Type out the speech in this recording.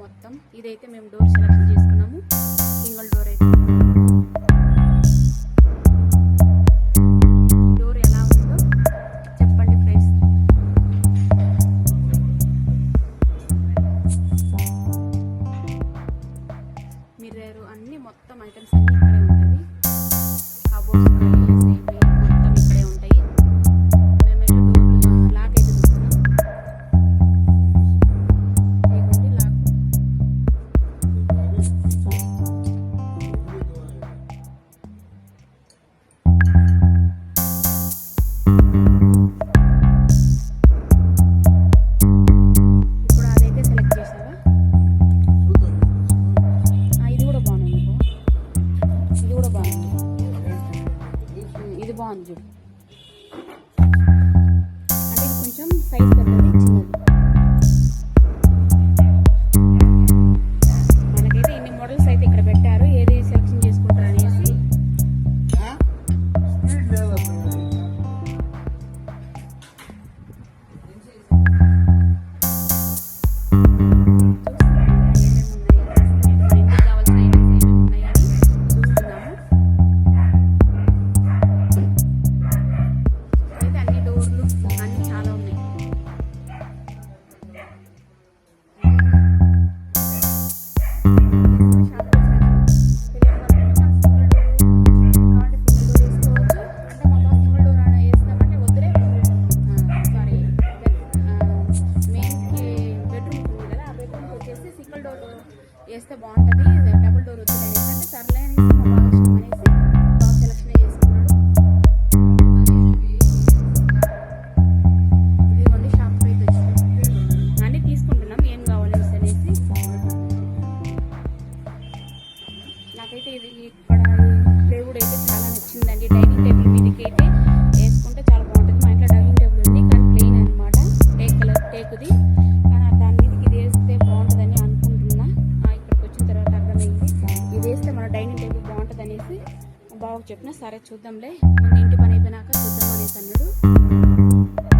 మొత్తం. ఇదైతే మేము డోర్ సెలెక్షన్ చేసుకున్నాము. సింగిల్ డోర్ అయితే. డోర్ ఎలా ఉందో చెప్పండి ఫ్రెండ్స్ మిర్రర్ అన్ని మొత్తం ఐటమ్స్ అన్ని ఇక్కడే ఉంటుంది కబోర్డ్స్ బాగుంది చూడు. అంటే కొంచెం సైజ్ చేస్తే బాగుంటుంది. డబుల్ డోర్ వద్దు ఎందుకంటే సర్లే అనేసి మా బాగా ఇష్టం అనేసి బాగా చేసుకున్నాడు. ఇదిగోండి షాప్ అయితే అన్నీ తీసుకుంటున్నాం. ఏం కావాలి అనేసి నాకైతే ఇది ఇక్కడ ప్లేవుడ్ అయితే చాలా నచ్చిందండి. డైనింగ్ టేబుల్ మీదకి అయితే చెప్పిన సరే చూద్దాంలే. ఇంటి పని అయిపోయినాక చూద్దాం అనేసి అన్నాడు.